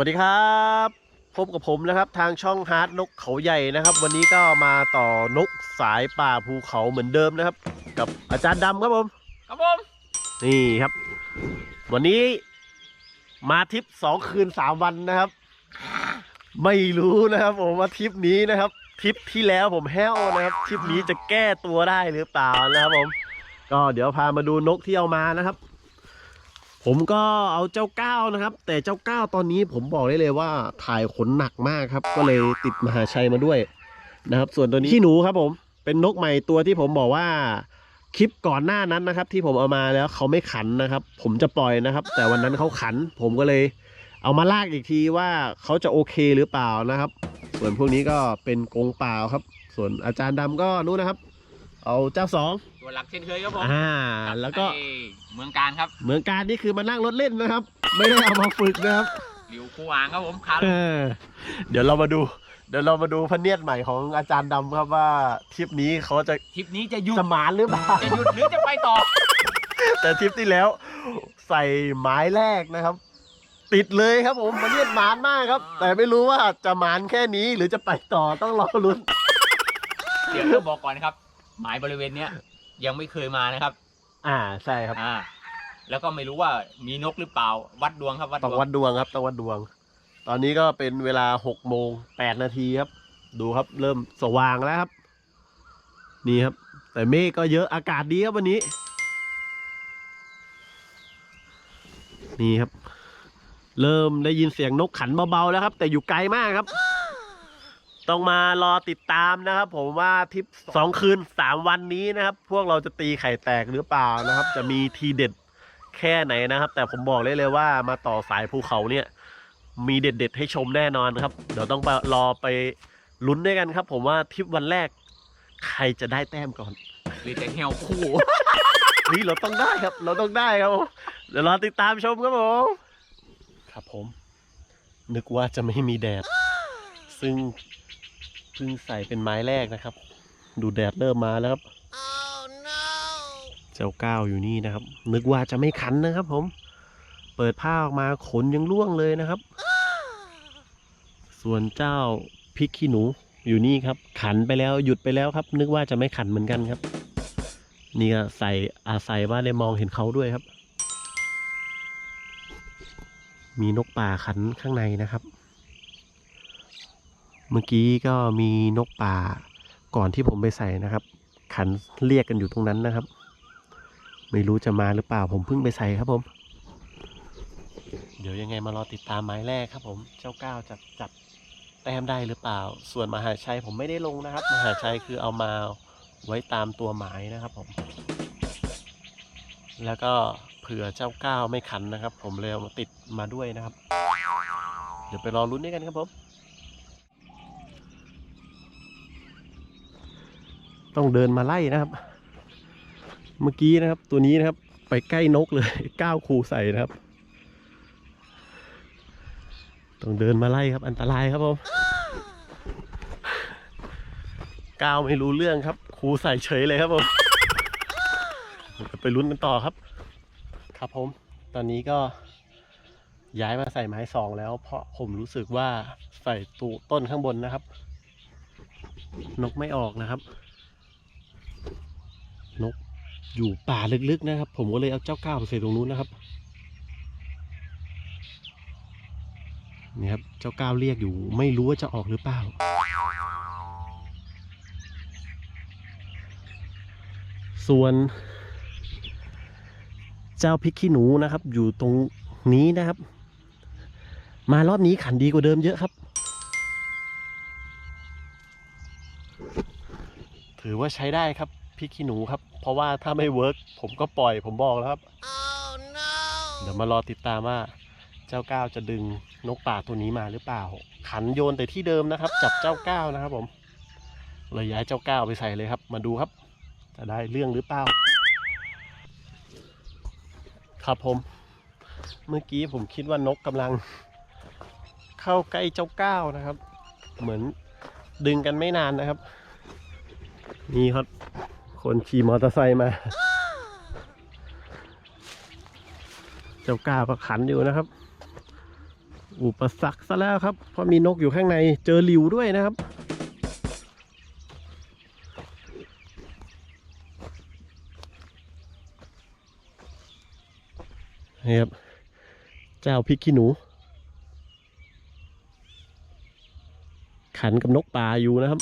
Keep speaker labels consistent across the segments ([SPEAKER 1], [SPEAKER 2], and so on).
[SPEAKER 1] สวัสดีครับพบกับผมนะครับทางช่องฮาร์ดนกเขาใหญ่นะครับ วันนี้ก็มาต่อนกสายป่าภูเขาเหมือนเดิมนะครับ กับอาจารย์ดำครับผม
[SPEAKER 2] ครับผม
[SPEAKER 1] นี่ครับ วันนี้มาทริปสองคืนสามวันนะครับ ไม่รู้นะครับ ผมว่าทริปนี้นะครับทริปที่แล้วผมแห้วนะครับทริปนี้จะแก้ตัวได้หรือเปล่านะครับผม ก็เดี๋ยวพามาดูนกที่เอามานะครับ ผมก็เอาเจ้าก้าวนะครับ แต่เจ้าก้าวตอนนี้ผมบอกได้เลยว่าถ่ายขนหนักมากครับ ก็เลยติดมหาชัยมาด้วยนะครับ ส่วนตัวนี้ขี้หนูครับผมเป็นนกใหม่ตัวที่ผมบอกว่าคลิปก่อนหน้านั้นนะครับ ที่ผมเอามาแล้วเขาไม่ขันนะครับ ผมจะปล่อยนะครับ แต่วันนั้นเขาขัน ผมก็เลยเอามาลากอีกทีว่าเขาจะโอเคหรือเปล่านะครับ ส่วนพวกนี้ก็เป็นกรงเปล่าครับ ส่วนอาจารย์ดำก็นู้นนะครับ เอาเจ้าสอง
[SPEAKER 2] หลักเช่นเคยครับผม
[SPEAKER 1] อ่า แล้วก็
[SPEAKER 2] ไอ้เมืองการครับ
[SPEAKER 1] เหมือนการนี่คือมานั่งรถเล่นนะครับ ไม่ได้เอามาฝึกนะครับ
[SPEAKER 2] หลิวคูอ่างครับผมคาร์
[SPEAKER 1] เออเดี๋ยวเรามาดู เดี๋ยวเรามาดูพระเนียดใหม่ของอาจารย์ดำครับว่าทริปนี้เขาจะ
[SPEAKER 2] ทริปนี้จะหยุด
[SPEAKER 1] จะหมานหรือเปล่า
[SPEAKER 2] จะหยุดหรือจะไปต่อ
[SPEAKER 1] แต่ทริปที่แล้วใส่ไม้แรกนะครับ ติดเลยครับผมมันเนียดหมานมากครับ แต่ไม่รู้ว่าจะหมานแค่นี้หรือจะไปต่อต้องรอลุ้น
[SPEAKER 2] เดี๋ยวเราบอกก่อนนะครับ หมายบริเวณเนี้ย ยังไม่เคยมานะครับ
[SPEAKER 1] อ่าใช่ครับ
[SPEAKER 2] อ่า แล้วก็ไม่รู้ว่ามีนกหรือเปล่า วัดดวงครับวัด
[SPEAKER 1] ต้อง
[SPEAKER 2] ดวง
[SPEAKER 1] วัดดวงครับต้องวัดดวง ตอนนี้ก็เป็นเวลาหกโมงแปดนาทีครับ ดูครับ เริ่มสว่างแล้วครับ นี่ครับ แต่เมฆก็เยอะอากาศดีครับวันนี้ นี่ครับ เริ่มได้ยินเสียงนกขันเบาๆแล้วครับ แต่อยู่ไกลมากครับ ต้องมารอติดตามนะครับ ผมว่าทริปสองคืนสามวันนี้นะครับ พวกเราจะตีไข่แตกหรือเปล่านะครับ จะมีทีเด็ดแค่ไหนนะครับ แต่ผมบอกเลยเลยว่ามาต่อสายภูเขาเนี่ย มีเด็ด ๆ ให้ชมแน่นอนครับ เดี๋ยวต้องไปรอไปลุ้นด้วยกันครับ ผมว่าทริปวันแรก ใครจะได้แต้มก่อน
[SPEAKER 2] หรือจะเหี่ยวคู่
[SPEAKER 1] นี่เราต้องได้ครับ เราต้องได้ครับผมเดี๋ยวรอติดตามชมครับผมครับผม นึกว่าจะไม่มีแดด ซึ่งเพิ่งใส่เป็นไม้แรกนะครับ ดูแดดเริ่มมาแล้วครับเจ้าก้าวอยู่นี่นะครับ นึกว่าจะไม่คันนะครับ ผม เปิดผ้าออกมาขนยังร่วงเลยนะครับ ส่วนเจ้าพริกขี้หนูอยู่นี่ครับ ขันไปแล้วหยุดไปแล้วครับ นึกว่าจะไม่ขันเหมือนกันครับ นี่ก็ใส่อาศัยว่าได้มองเห็นเขาด้วยครับ มีนกป่าขันข้างในนะครับ เมื่อกี้ก็มีนกป่าก่อนที่ผมไปใส่นะครับ ขันเรียกกันอยู่ตรงนั้นนะครับ ไม่รู้จะมาหรือเปล่าผมเพิ่งไปใส่ครับผม เดี๋ยวยังไงมารอติดตามไม้แรกครับ ผมเจ้าก้าวจะจับแต้มได้หรือเปล่า ส่วนมหาชัยผมไม่ได้ลงนะครับ มหาชัยคือเอามาไว้ตามตัวหมายนะครับผม แล้วก็เผื่อเจ้าก้าวไม่ขันนะครับ ผมเลยเอามาติดมาด้วยนะครับ เดี๋ยวไปรอลุ้นด้วยกันครับผม ต้องเดินมาไล่นะครับ เมื่อกี้นะครับ ตัวนี้นะครับ ไปใกล้นกเลยก้าวคูใส่นะครับ ต้องเดินมาไล่ครับ อันตรายครับผมก้าวไม่รู้เรื่องครับครูใส่เฉยเลยครับผมไปลุ้นกันต่อครับ ครับผม ตอนนี้ก็ย้ายมาใส่ไม้สองแล้ว เพราะผมรู้สึกว่าใส่ตูต้นข้างบนนะครับ นกไม่ออกนะครับ อยู่ป่าลึกๆนะครับ ผมก็เลยเอาเจ้าก้าวไปใส่ตรงนู้นนะครับนี่ครับเจ้าก้าวเรียกอยู่ ไม่รู้ว่าจะออกหรือเปล่าส่วนเจ้าพริกขี้หนูนะครับ อยู่ตรงนี้นะครับ มารอบนี้ขันดีกว่าเดิมเยอะครับ ถือว่าใช้ได้ครับ พริกขี้หนูครับ เพราะว่าถ้าไม่เวิร์กผมก็ปล่อยผมบอกแล้วครับเดี๋ยวมารอติดตามว่า เจ้าก้าวจะดึงนกป่าตัวนี้มาหรือเปล่า ขันโยนแต่ที่เดิมนะครับ จับเจ้าก้าวนะครับ ผมเลยย้ายเจ้าก้าวไปใส่เลยครับ มาดูครับ จะได้เรื่องหรือเปล่า ครับผม เมื่อกี้ผมคิดว่านกกำลัง เข้าใกล้เจ้าก้าวนะครับ เหมือนดึงกันไม่นานนะครับ นี่ครับ คนขี่มอเตอร์ไซค์มา เจ้าก้าวก็ขันอยู่นะครับ อุปสรรคซะแล้วครับ เพราะมีนกอยู่ข้างในเจอหลิวด้วยนะครับนี่ครับ เจ้าพริกขี้หนู ขันกับนกป่าอยู่นะครับ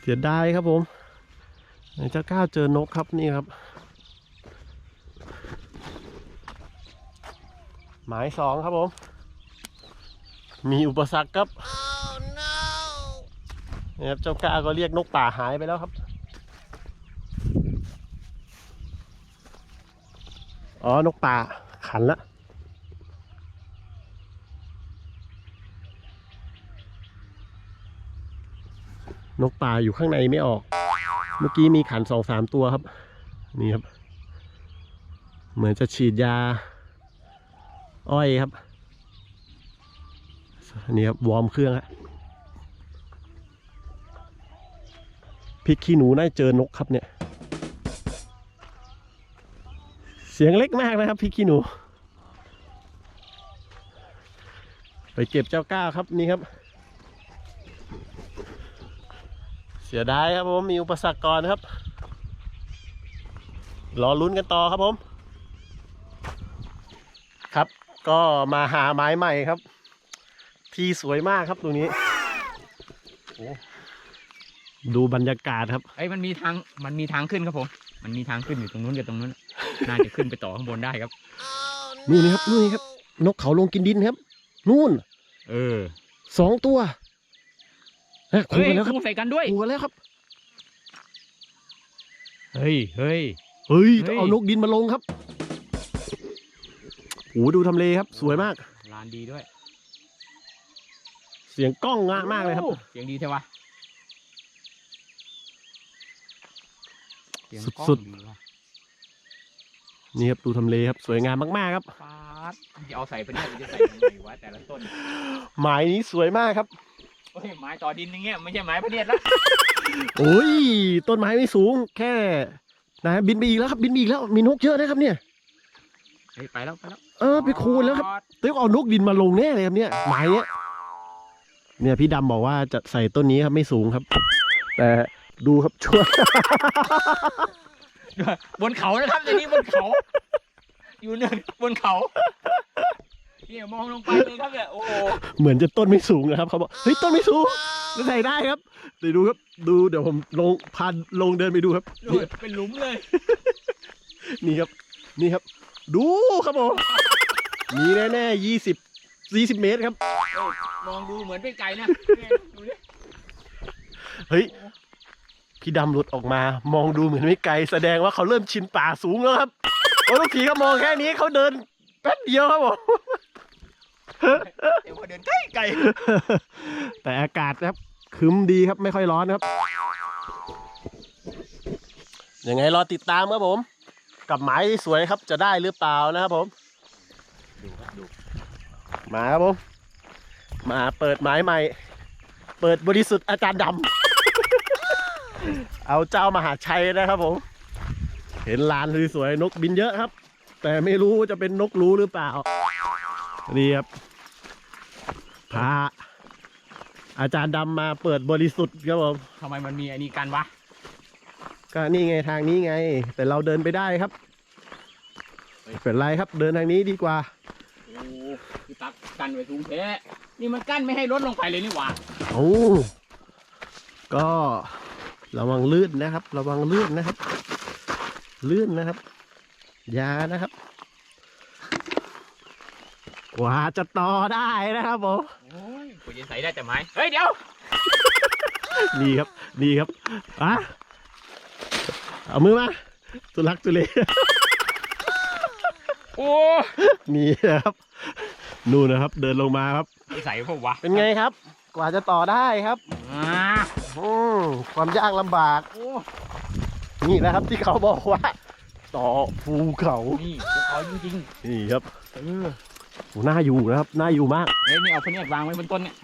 [SPEAKER 1] เสียดายครับผมไหนเจ้าก้าวเจอนกครับนี่ครับ หมายสองครับผม มีอุปสรรคครับนี่ครับเจ้าก้าก็เรียกนกป่าหายไปแล้วครับ อ๋อนกป่าขันละ นกป่าอยู่ข้างในไม่ออก เมื่อกี้มีขันสองสามตัวครับ นี่ครับ เหมือนจะฉีดยา อ้อยครับ นี่ครับ วอร์มเครื่องฮะพริกขี้หนูน่าจะเจอนกครับเนี่ย เสียงเล็กมากนะครับพริกขี้หนู ไปเก็บเจ้าก้าครับนี่ครับ เสียดายครับผมมีอุปสรรคก่อนครับ รอลุ้นกันต่อครับผม ครับ ก็มาหาไม้ใหม่ครับ ที่สวยมากครับตรงนี้โอ้ดูบรรยากาศครับ
[SPEAKER 2] เอ้ยมันมีทางมันมีทางขึ้นครับผม มันมีทางขึ้นอยู่ตรงนู้นกับตรงนู้น น่าจะขึ้นไปต่อข้างบนได้ครับ
[SPEAKER 1] นู่นนี่ครับนู่นนี่ครับ นกเขาลงกินดินครับ นู่น
[SPEAKER 2] เออ
[SPEAKER 1] สองตัว นะคู่
[SPEAKER 2] เฮ้ย
[SPEAKER 1] กันแล้วครับ
[SPEAKER 2] คู่ใส่กันด้วย
[SPEAKER 1] คู่กันแล้วครับ
[SPEAKER 2] เฮ้ยเฮ้ย
[SPEAKER 1] เฮ้ย
[SPEAKER 2] เฮ้ย
[SPEAKER 1] ต้องเอานกดินมาลงครับโอ้ดูทำเลครับ สวยมาก
[SPEAKER 2] ลานดีด้วย
[SPEAKER 1] เสียงกล้องงามากเลยครับ
[SPEAKER 2] โอ้เสียงดีใช่ปะเสียงกล้อง
[SPEAKER 1] สุด
[SPEAKER 2] ว่ะ
[SPEAKER 1] นี่ครับดูทำเลครับ สวยงามมากๆครับ
[SPEAKER 2] ฟาดจะเอาใส่ไปเนี่ยหรือจะใส่ยังไงวะแต่ละต้น
[SPEAKER 1] หมายนี้สวยมากครับ
[SPEAKER 2] เฮ้ยไม้ต่อดินอย่างเงี้ยไม่ใช่ไม้พะเนียดละ
[SPEAKER 1] โอ้ยต้นไม้ไม่สูง แค่นะบินไปอีกแล้วครับบินไปอีกแล้วมีนกเยอะนะครับเนี่ย
[SPEAKER 2] เฮ้ยไปแล้วไปแล้ว
[SPEAKER 1] เออไปคูณแล้วครับต้องเอานกดินมาลงแน่เลยครับเนี่ยหมายเนี้ยเนี่ยพี่ดำบอกว่าจะใส่ต้นนี้ครับไม่สูงครับ แต่ดูครับช่วง
[SPEAKER 2] บนเขานะครับในนี้บนเขา อยู่เนินบนเขา เนี่ยมองลงไปเลยครับเนี่ยโอ้โห
[SPEAKER 1] เหมือนจะต้นไม่สูงนะครับเขาบอกเฮ้ยต้นไม่สูงจะใส่ได้ครับเดี๋ยวดูครับ ดูเดี๋ยวผมลงพานลงเดินไปดูครับ
[SPEAKER 2] โดดเป็นหลุมเลย
[SPEAKER 1] นี่ครับ นี่ครับ ดูครับผมมีแน่ๆยี่สิบยี่สิบเมตรครับ
[SPEAKER 2] มองดูเหมือนเป็นไก่นะเนี่ยดูดิ
[SPEAKER 1] เฮ้ยพี่ดำหลุดออกมา มองดูเหมือนไม่ไกล แสดงว่าเขาเริ่มชินป่าสูงแล้วครับ โอ้ทุกทีเขามองแค่นี้เขาเดินแป๊บเดียวครับผม
[SPEAKER 2] เดี๋ยวพอเดินใกล้ไก่
[SPEAKER 1] แต่อากาศนะครับครึ้มดีครับไม่ค่อยร้อนครับ ยังไงรอติดตามครับผม กับหมายที่สวยครับจะได้หรือเปล่านะครับผม
[SPEAKER 2] ดูครับดู
[SPEAKER 1] มาครับผม มาเปิดหมายใหม่ เปิดบริสุทธิ์อาจารย์ดำ เอาเจ้ามหาชัยนะครับผม เห็นลานสวยๆนกบินเยอะครับ แต่ไม่รู้จะเป็นนกรู้หรือเปล่า นี่ครับ พาอาจารย์ดำมาเปิดบริสุทธิ์ครับผม
[SPEAKER 2] ทำไมมันมีอันนี้กันวะ
[SPEAKER 1] ก็นี่ไงทางนี้ไง แต่เราเดินไปได้ครับไม่เป็นไรครับเดินทางนี้ดีกว่า
[SPEAKER 2] โอ้คือตักกันไว้สูงแท้นี่มันกั้นไม่ให้รถลงไปเลยนี่หว่า
[SPEAKER 1] โอ้ก็ระวังลื่นนะครับ ระวังลื่นนะครับ ลื่นนะครับอยานะครับ กว่าจะต่อได้นะครับผม
[SPEAKER 2] โอ้ยกูจะใส่ได้แต่ไม้เฮ้ยเดี๋ยว
[SPEAKER 1] นี่ครับนี่ครับอะเอามือมาตุลักตุเล
[SPEAKER 2] โอ้
[SPEAKER 1] นี่นะครับนู่นนะครับ เดินลงมาครับ
[SPEAKER 2] ไม่ใส่พวกวะ
[SPEAKER 1] เป็นไงครับ กว่าจะต่อได้ครับ
[SPEAKER 2] อ่า
[SPEAKER 1] อืมความยากลำบาก
[SPEAKER 2] โอ้
[SPEAKER 1] นี่นะครับที่เขาบอกว่า ต่อภูเขา
[SPEAKER 2] นี่ภูเขาจริง
[SPEAKER 1] นี่ครับ
[SPEAKER 2] ๆเออ
[SPEAKER 1] โหน่าอยู่นะครับน่าอยู่มาก
[SPEAKER 2] เฮ้ยนี่เอาพะเนียดวางไว้บนต้นเนี่ย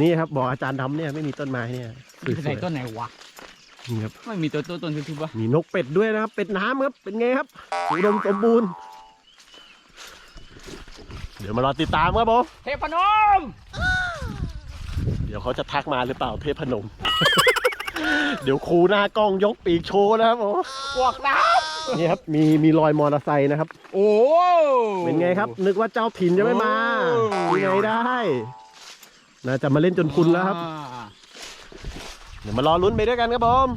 [SPEAKER 1] นี่ครับบอกอาจารย์ดำเนี่ยไม่มีต้นไม้เนี่ยส
[SPEAKER 2] จะ
[SPEAKER 1] ว
[SPEAKER 2] ใส่
[SPEAKER 1] ย
[SPEAKER 2] ต้นไหนวะ
[SPEAKER 1] ๆนี่ครับ
[SPEAKER 2] ไม่มีตัวตัวต้นทึบๆวะ
[SPEAKER 1] มีนกเป็ดด้วยนะครับ เป็ดน้ำครับ เป็นไงครับอุดมสมบูรณ์ เดี๋ยวมารอติดตามครับผม
[SPEAKER 2] เทพนม
[SPEAKER 1] เดี๋ยวเขาจะทักมาหรือเปล่าเทพนม เดี๋ยวครูหน้ากล้องยกปีกโชว์นะครับผม
[SPEAKER 2] บวกน้
[SPEAKER 1] นี่ครับมีมีรอยมอเตอร์ไซค์นะครับำ
[SPEAKER 2] โอ้
[SPEAKER 1] เป็นไงครับ นึกว่าเจ้าถิ่นจะไม่มา
[SPEAKER 2] โอ้
[SPEAKER 1] ยังไงได้ น่าจะมาเล่นจนคุณแล้วครับ
[SPEAKER 2] อ่า
[SPEAKER 1] เดี๋ยวมารอลุ้นไปด้วยกันครับผม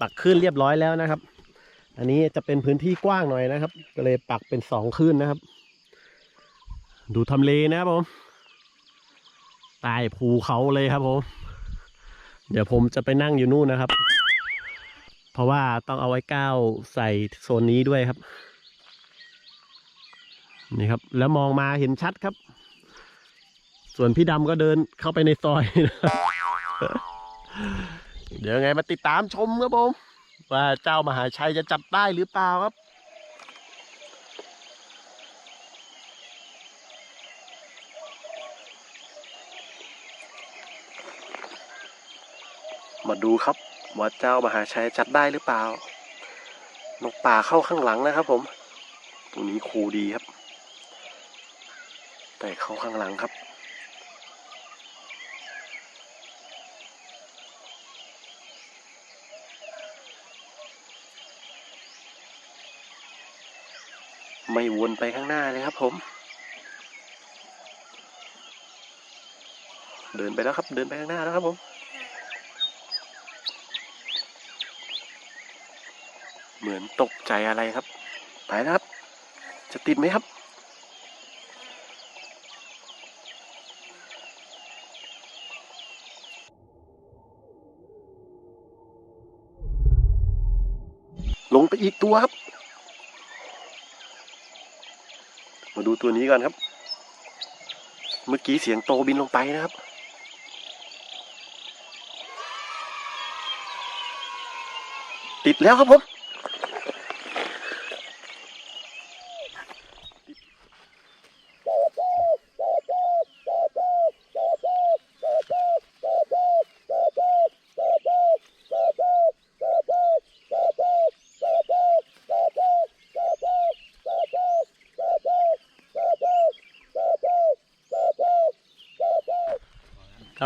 [SPEAKER 1] ปักขึ้นเรียบร้อยแล้วนะครับ อันนี้จะเป็นพื้นที่กว้างหน่อยนะครับ ก็เลยปักเป็นสองขึ้นนะครับ ดูทำเลนะครับผมใต้ภูเขาเลยครับผม เดี๋ยวผมจะไปนั่งอยู่นู่นนะครับ เพราะว่าต้องเอาไว้ก้าวใส่โซนนี้ด้วยครับ นี่ครับ แล้วมองมาเห็นชัดครับ ส่วนพี่ดำก็เดินเข้าไปในซอยนะเดี๋ยวไงมาติดตามชมครับผม ว่าเจ้ามหาชัยจะจับได้หรือเปล่าครับมาดูครับ ว่าเจ้ามหาชัยจัดได้หรือเปล่านกป่าเข้าข้างหลังนะครับ ผมตรงนี้คูดีครับ แต่เข้าข้างหลังครับไม่วนไปข้างหน้าเลยครับผม เดินไปแล้วครับ เดินไปข้างหน้าแล้วครับผม เห มือนตกใจอะไรครับ ไปแล้วครับ จะติดไหมครับ ลงไปอีกตัวครับ มาดูตัวนี้ก่อนครับ เมื่อกี้เสียงโตบินลงไปนะครับติดแล้วครับผม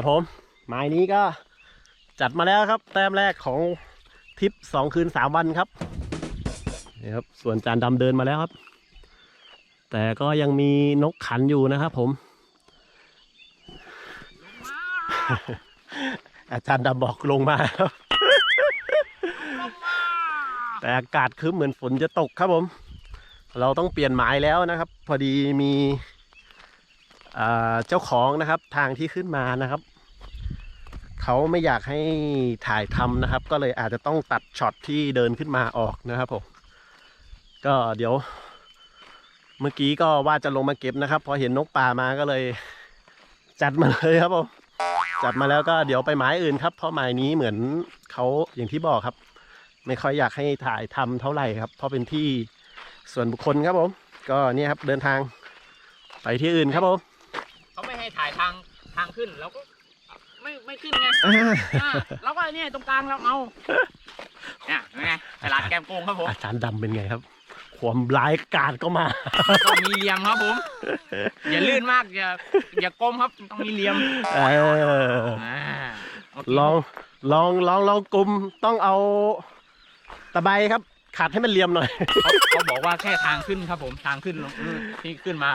[SPEAKER 1] ผมหมายนี้ก็จัดมาแล้วครับ แต้มแรกของทริปสองคืนสามวันครับนี่ครับ ส่วนจานดำเดินมาแล้วครับ แต่ก็ยังมีนกขันอยู่นะครับผม อาจารย์ดำบอกลงมาครับ แต่อากาศครึ้มเหมือนฝนจะตกครับผม เราต้องเปลี่ยนหมายแล้วนะครับ พอดีมีเจ้าของนะครับ ทางที่ขึ้นมานะครับ เขาไม่อยากให้ถ่ายทำนะครับ ก็เลยอาจจะต้องตัดช็อตที่เดินขึ้นมาออกนะครับผมก็เดี๋ยว เมื่อกี้ก็ว่าจะลงมาเก็บนะครับ พอเห็นนกป่ามาก็เลย จัดมาเลยครับผมจัดมาแล้วก็เดี๋ยวไปหมายอื่นครับ เพราะหมายนี้เหมือนเขาอย่างที่บอกครับ ไม่ค่อยอยากให้ถ่ายทำเท่าไหร่ครับ เพราะเป็นที่ส่วนบุคคลครับผม ก็เนี่ยครับเดินทางไปที่อื่นครับผม
[SPEAKER 2] เขาไม่ให้ถ่ายทางทางขึ้นเราก็ ไม่ไม่ขึ้นไง
[SPEAKER 1] อ่า
[SPEAKER 2] อ่าเราก็เนี่ยตรงกลางเราเอาเนี่ยเป็นไงฉลาดแกมโกงครับผม
[SPEAKER 1] อาจารย์ดำเป็นไงครับ ความร้ายกาจก็มา
[SPEAKER 2] ต้องมีเหลี่ยมครับผมอย่าลื่นมากอย่าอย่ากลมครับต้องมีเหลี่ยม
[SPEAKER 1] เออ
[SPEAKER 2] อ่าโเค
[SPEAKER 1] ลองลองลองลองกลุ่มต้องเอาตะไบครับ ขัดให้มันเหลี่ยมหน่อย
[SPEAKER 2] เขาเขาบอกว่าแค่ทางขึ้นครับผมทางขึ้นลงที่ขึ้นมา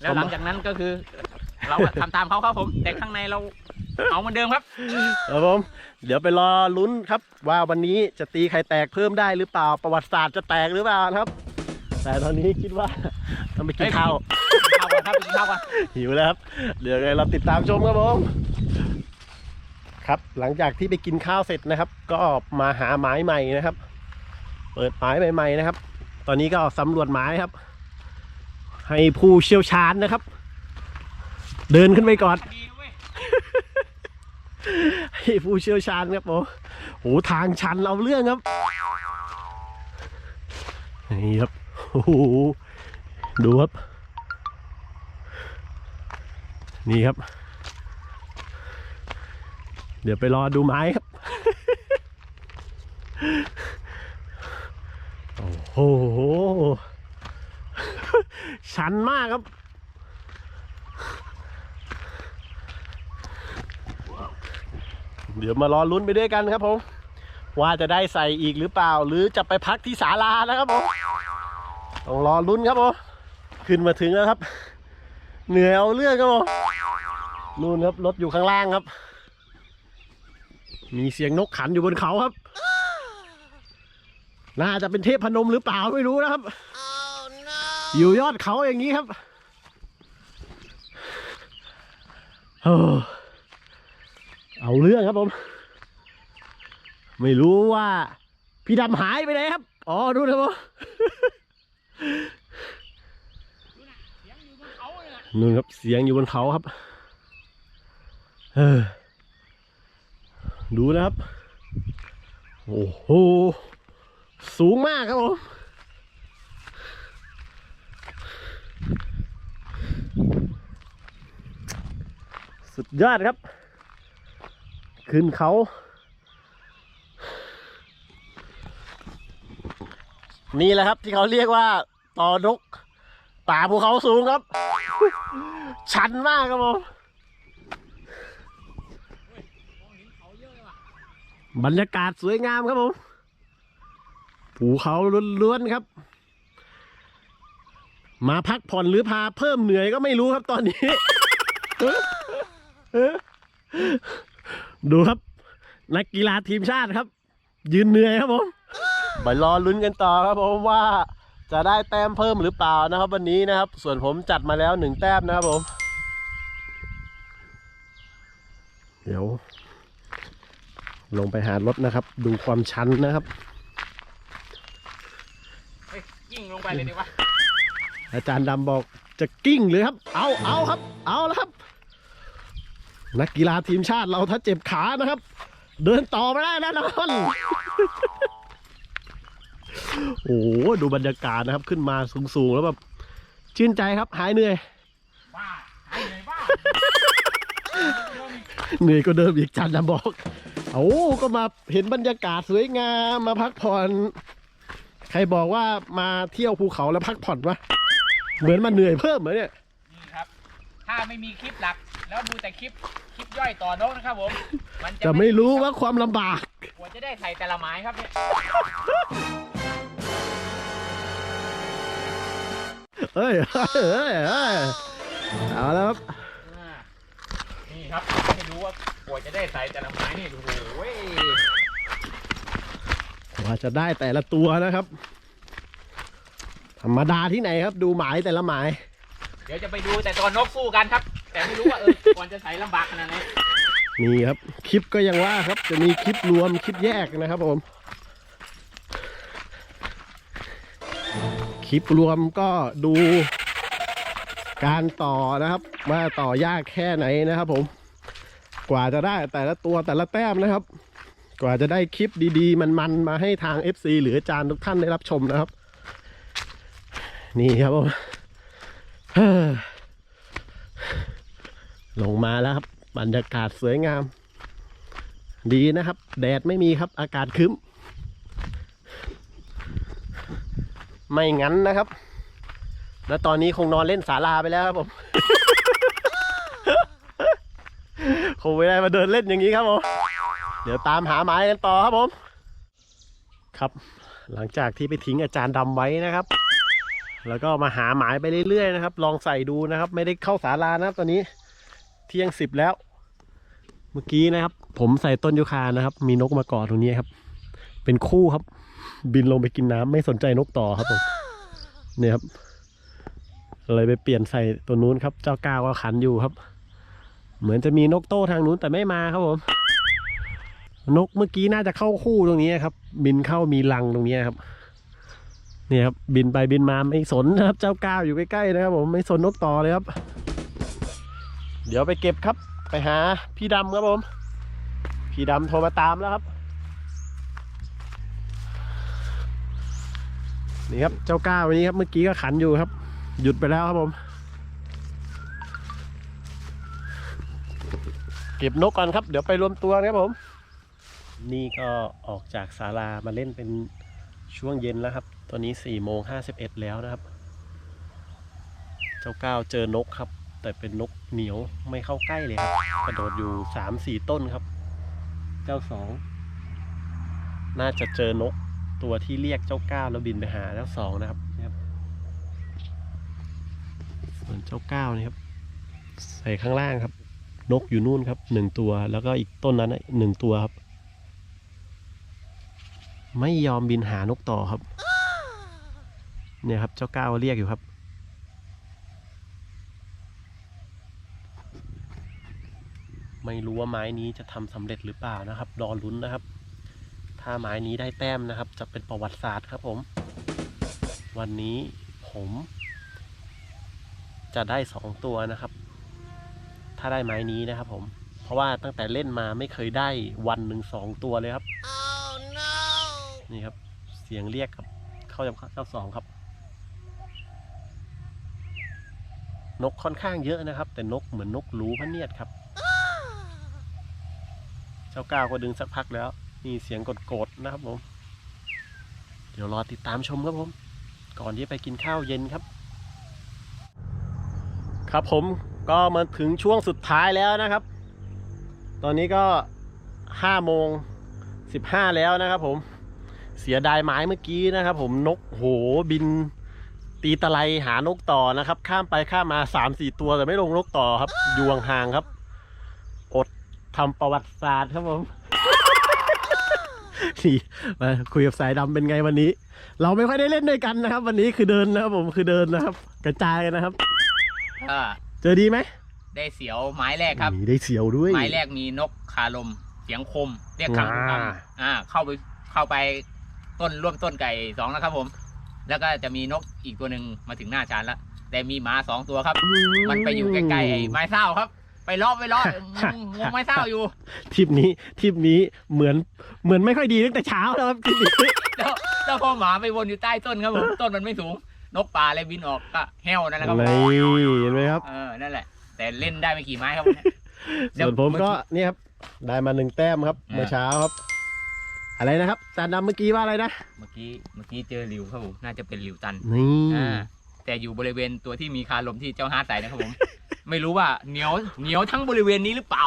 [SPEAKER 2] แล้วหลังจากนั้นก็คือ เราก็ทำตามเขาครับผม แต่ข้างในเราเอาเหมือนเดิมครับ
[SPEAKER 1] ครับผม เดี๋ยวไปรอลุ้นครับ ว่าวันนี้จะตีไข่แตกเพิ่มได้หรือเปล่าประวัติศาสตร์จะแตกหรือเปล่านะครับ แต่ตอนนี้คิดว่าต้องไปกินข้าว
[SPEAKER 2] ข้าวก่อนครับกินข้าวก่อน
[SPEAKER 1] หิวแล้วครับ เดี๋ยวไงเราติดตามชมครับผมครับ หลังจากที่ไปกินข้าวเสร็จนะครับ ก็มาหาไม้ใหม่นะครับ เปิดไม้ใหม่ๆนะครับ ตอนนี้ก็สำรวจไม้ครับ ให้ผู้เชี่ยวชาญนะครับ เดินขึ้นไปก่อนให้ผู้เชี่ยวชาญครับผมโหทางชันเอาเรื่องครับ นี่ครับ โอ้โห ดูครับ นี่ครับ เดี๋ยวไปรอดูไม้ครับ โอ้โห ชันมากครับ เดี๋ยวมารอลุ้นไปด้วยกันครับผมว่าจะได้ใส่อีกหรือเปล่า หรือจะไปพักที่ศาลานะครับผมต้องรอลุ้นครับผมขึ้นมาถึงแล้วครับ เหนื่อยเอาเรื่องครับผมนู่นครับรถอยู่ข้างล่างครับ มีเสียงนกขันอยู่บนเขาครับ น่าจะเป็นเทพพนมหรือเปล่าไม่รู้นะครับ อยู่ยอดเขาอย่างนี้ครับเออ เอาเรื่องครับผม ไม่รู้ว่า พี่ดำหายไปไหนครับ อ๋อดูนะผม
[SPEAKER 2] เสียงอยู่บนเขาเลยนะ
[SPEAKER 1] นู่นครับเสียงอยู่บนเขาครับ เออ ดูนะครับ โอ้โห สูงมากครับผมสุดยอดครับ ขึ้นเขา นี่แหละครับที่เขาเรียกว่าต่อนกป่าภูเขาสูงครับ ชันมากครับผมบรรยากาศสวยงามครับผมภูเขาล้วนๆครับ มาพักผ่อนหรือพาเพิ่มเหนื่อยก็ไม่รู้ครับตอนนี้ ดูครับ นักกีฬาทีมชาติครับ ยืนเหนื่อยครับผมไปรอลุ้นกันต่อครับผมว่าจะได้แต้มเพิ่มหรือเปล่านะครับ วันนี้นะครับ ส่วนผมจัดมาแล้วหนึ่งแต้มนะครับผม เดี๋ยว ลงไปหารถนะครับ ดูความชันนะครับ
[SPEAKER 2] เฮ้ยยิ่งลงไปเลยดีกว่า
[SPEAKER 1] อาจารย์ดำบอกจะกิ้งเลยครับ เอาเอาครับ เอาแล้วครับ นักกีฬาทีมชาติเราถ้าเจ็บขานะครับ เดินต่อไม่ได้แน่นอนโอ้โหดูบรรยากาศนะครับขึ้นมาสูงๆแล้วแบบชื่นใจครับหายเหนื่อย
[SPEAKER 2] บ้าหายเหนื่อยบ้า
[SPEAKER 1] เหนื่อยก็เดิมอีกจารย์ดำบอกโอ้ก็มาเห็นบรรยากาศสวยงามมาพักผ่อนใครบอกว่ามาเที่ยวภูเขาแล้วพักผ่อนวะเหมือนมาเหนื่อยเพิ่มเหมือนเนี่ย
[SPEAKER 2] ถ้าไม่มีคลิปหลัก แล้วดูแต่คลิปคลิปย่อยต่อนกนะครับผม มัน
[SPEAKER 1] จะไม่รู้ว่าความลำบาก
[SPEAKER 2] กว่าจะได้ใส่แต่ละไม้ครับเนี่ย
[SPEAKER 1] เฮ้ยเฮ้ยเฮ้ยเฮ้ยเอาแล้วครับ
[SPEAKER 2] อ่านี่ครับให้ดูว่ากว่าจะได้ใส่แต่ละไม้นี่โอ้โหเว้ย
[SPEAKER 1] กว่าจะได้แต่ละตัวนะครับ ธรรมดาที่ไหนครับ ดูหมายแต่ละหมาย
[SPEAKER 2] เดี๋ยวจะไปดูแต่ตอนนกสู้กันครับ แต่ไม่รู้ว่าเออก่อนจะใส่ลำบากขนาดไหน
[SPEAKER 1] นี่ครับ คลิปก็ยังว่าครับ จะมีคลิปรวมคลิปแยกนะครับผม คลิปรวมก็ดูการต่อนะครับ ว่าต่อยากแค่ไหนนะครับผม กว่าจะได้แต่ละตัวแต่ละแต้มนะครับ กว่าจะได้คลิปดีๆ มันๆ มาให้ทาง FC หรืออาจารย์ทุกท่านได้รับชมนะครับ นี่ครับผม ลงมาแล้วครับ บรรยากาศสวยงาม ดีนะครับ แดดไม่มีครับ อากาศครึ้ม ไม่งั้นนะครับ แล้วตอนนี้คงนอนเล่นศาลาไปแล้วครับผมคงไม่ได้มาเดินเล่นอย่างนี้ครับผม เดี๋ยวตามหาไม้กันต่อครับผม ครับ หลังจากที่ไปทิ้งอาจารย์ดำไว้นะครับ แล้วก็มาหาหมายไปเรื่อยๆนะครับ ลองใส่ดูนะครับ ไม่ได้เข้าศาลานะครับ ตอนนี้เที่ยงสิบแล้ว เมื่อกี้นะครับ ผมใส่ต้นยูคานะครับ มีนกมาเกาะตรงนี้ครับ เป็นคู่ครับ บินลงไปกินน้ำไม่สนใจนกต่อครับผมเนี่ยครับเลยไปเปลี่ยนใส่ตัวนู้นครับ เจ้าก้าวก็ขันอยู่ครับ เหมือนจะมีนกโต้ทางนู้นแต่ไม่มาครับผม นกเมื่อกี้น่าจะเข้าคู่ตรงนี้ครับ บินเข้ามีรังตรงนี้ครับ นี่ครับบินไปบินมาไม่สนนะครับ เจ้าก้าวอยู่ใกล้ๆนะครับผมไม่สนนกต่อเลยครับ เดี๋ยวไปเก็บครับ ไปหาพี่ดำครับผม พี่ดำโทรมาตามแล้วครับ นี่ครับเจ้าก้าววันนี้ครับเมื่อกี้ก็ขันอยู่ครับ หยุดไปแล้วครับผม เก็บนกก่อนครับ เดี๋ยวไปรวมตัวนะครับผม นี่ก็ออกจากศาลามาเล่นเป็นช่วงเย็นแล้วครับ ตอนนี้4ี่โมงห้าสิบเอ็ดแล้วนะครับ เจ้าก้าวเจอนกครับ แต่เป็นนกเหนียวไม่เข้าใกล้เลยครับ กระโดดอยู่สามสี่ต้นครับ เจ้าสองน่าจะเจอนกตัวที่เรียกเจ้าก้าวแล้วบินไปหาเจ้าสองนะครับนี่ครับส่วนเจ้าก้าวนี่ครับ ใส่ข้างล่างครับ นกอยู่นู่นครับหนึ่งตัวแล้วก็อีกต้นนั้นหนึ่งตัวครับ ไม่ยอมบินหานกต่อครับ เนี่ยครับเจ้าก้าวเรียกอยู่ครับ ไม่รู้ว่าไม้นี้จะทำสำเร็จหรือเปล่านะครับ รอลุ้นนะครับ ถ้าไม้นี้ได้แต้มนะครับ จะเป็นประวัติศาสตร์ครับผม วันนี้ผม จะได้สองตัวนะครับ ถ้าได้ไม้นี้นะครับ ผม เพราะว่าตั้งแต่เล่นมาไม่เคยได้วันหนึ่งสองตัวเลยครับนี่ครับเสียงเรียกครับ เข้าจำเจ้าสองครับ นกค่อนข้างเยอะนะครับ แต่นกเหมือนนกหรูพระเนียดครับ เจ้าก้าวก็ดึงสักพักแล้วมีเสียงกดๆนะครับผม เดี๋ยวรอติดตามชมครับผม ก่อนที่จะไปกินข้าวเย็นครับ ครับผมก็มาถึงช่วงสุดท้ายแล้วนะครับ ตอนนี้ก็ห้าโมงสิบห้าแล้วนะครับผม เสียดายไม้เมื่อกี้นะครับผมนกโหบิน ตีตะไลหานกต่อนะครับ ข้ามไปข้ามมาสามสี่ตัวแต่ไม่ลงนกต่อครับ อยู่ห่างๆครับ อดทำประวัติศาสตร์ครับผมนี่มาคุยกับสายดำเป็นไงวันนี้ เราไม่ค่อยได้เล่นด้วยกันนะครับ วันนี้คือเดินนะครับผมคือเดินนะครับ กระจายกันนะครับ
[SPEAKER 2] อ่า
[SPEAKER 1] เจอดีไหม
[SPEAKER 2] ได้เสียวไม้แรกครับ
[SPEAKER 1] มีได้เสียวด้วย
[SPEAKER 2] ไม้แรกมีนกคาลม เสียงคม เรียกคำทุกค
[SPEAKER 1] อ่าำ
[SPEAKER 2] อ่า เข้าไปเข้าไปต้นร่วมต้นไก่สองแล้วครับผม แล้วก็จะมีนกอีกตัวหนึ่งมาถึงหน้าชานแล้วแต่มีหมาสองตัวครับ มันไปอยู่ใกล้ๆไอ้ไม้เศร้าครับ ไปเลาะไปเลาะงงงไม้เศร้าอยู่
[SPEAKER 1] ทริปนี้ทริปนี้เหมือนเหมือนไม่ค่อยดีตั้งแต่เช้าแล้วครับทริปนี้
[SPEAKER 2] แล้วแล้วพอหมาไปวนอยู่ใต้ต้นครับผมต้นมันไม่สูง นกป่าเลยบินออกก็แห้วนั่นแหละครับ
[SPEAKER 1] นี่เห็นไหมครับ
[SPEAKER 2] เออนั่นแหละ แต่เล่นได้ไม่กี่ไม้ครับ
[SPEAKER 1] ส่วนผมก็นี่ครับได้มาหนึ่งแต้มครับ
[SPEAKER 2] อ่า
[SPEAKER 1] เมื่อเช้าครับ อะไรนะครับจานดำเมื่อกี้ว่าอะไรนะ
[SPEAKER 2] เมื่อกี้เมื่อกี้เจอหลิวครับผมน่าจะเป็นหลิวตัน
[SPEAKER 1] นี่
[SPEAKER 2] อ่าแต่อยู่บริเวณตัวที่มีคาลมที่เจ้าฮาร์ดใส่นะครับผม ไม่รู้ว่าเหนียวเหนียวทั้งบริเวณนี้หรือเปล่า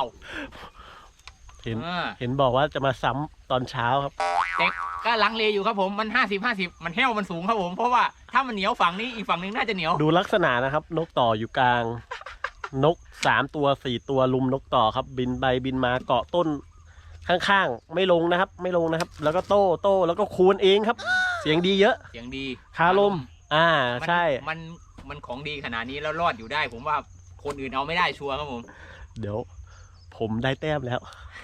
[SPEAKER 1] เห็น
[SPEAKER 2] อ่า
[SPEAKER 1] เห็นบอกว่าจะมาซ้ำตอนเช้าครับ
[SPEAKER 2] แต่ก็ลังเลอยู่ครับผมมันห้าสิบห้าสิบมันแห้วมันสูงครับผม เพราะว่าถ้ามันเหนียวฝั่งนี้อีกฝั่งนึงน่าจะเหนียว
[SPEAKER 1] ดูลักษณะนะครับ นกต่ออยู่กลาง นกสามตัวสี่ตัวลุมนกต่อครับ บินไปบินมาเกาะต้น ข้างๆ ไม่ลงนะครับ ไม่ลงนะครับ แล้วก็โต้โต้แล้วก็คูณเองครับ เสียงดีเยอะ
[SPEAKER 2] เสียงดี
[SPEAKER 1] คาลม อ่า
[SPEAKER 2] มัน
[SPEAKER 1] ใช่
[SPEAKER 2] มันมันของดีขนาดนี้แล้วรอดอยู่ได้ ผมว่าคนอื่นเอาไม่ได้ชัวร์ครับผม
[SPEAKER 1] เดี๋ยว ผมได้แต้มแล้ว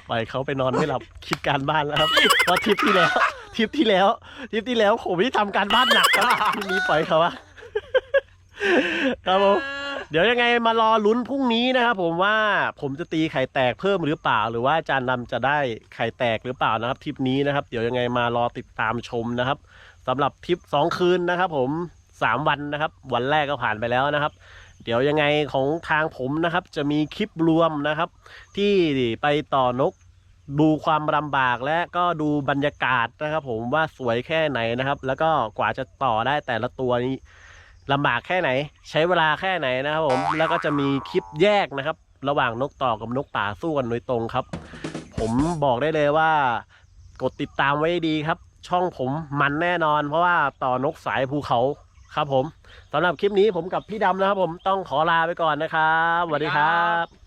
[SPEAKER 1] ปล่อยเขาไปนอนไม่หลับคิดการบ้านแล้วครับเพราะทริปที่แล้วทริปที่แล้วทริปที่แล้วผมที่ทำการบ้านหนักครับทีนี้ปล่อยเขาอะครับผม เดี๋ยวยังไงมารอลุ้นพรุ่งนี้นะครับผมว่าผมจะตีไข่แตกเพิ่มหรือเปล่า หรือว่าอาจารย์ดำจะได้ไข่แตกหรือเปล่านะครับทริปนี้นะครับ เดี๋ยวยังไงมารอติดตามชมนะครับสำหรับทริปสองคืนนะครับ ผมสามวันนะครับ วันแรกก็ผ่านไปแล้วนะครับเดี๋ยวยังไงของทางผมนะครับ จะมีคลิปรวมนะครับ ที่ไปต่อนกดูความลำบากและก็ดูบรรยากาศนะครับ ผมว่าสวยแค่ไหนนะครับ แล้วก็กว่าจะต่อได้แต่ละตัวนี้ ลำบากแค่ไหน ใช้เวลาแค่ไหนนะครับผมแล้วก็จะมีคลิปแยกนะครับ ระหว่างนกต่อกับนกป่าสู้กันโดยตรงครับ ผมบอกได้เลยว่ากดติดตามไว้ดีครับ ช่องผมมันแน่นอน เพราะว่าต่อนกสายภูเขาครับผมสำหรับคลิปนี้ผมกับพี่ดำนะครับ ผมต้องขอลาไปก่อนนะครับสวัสดีครับ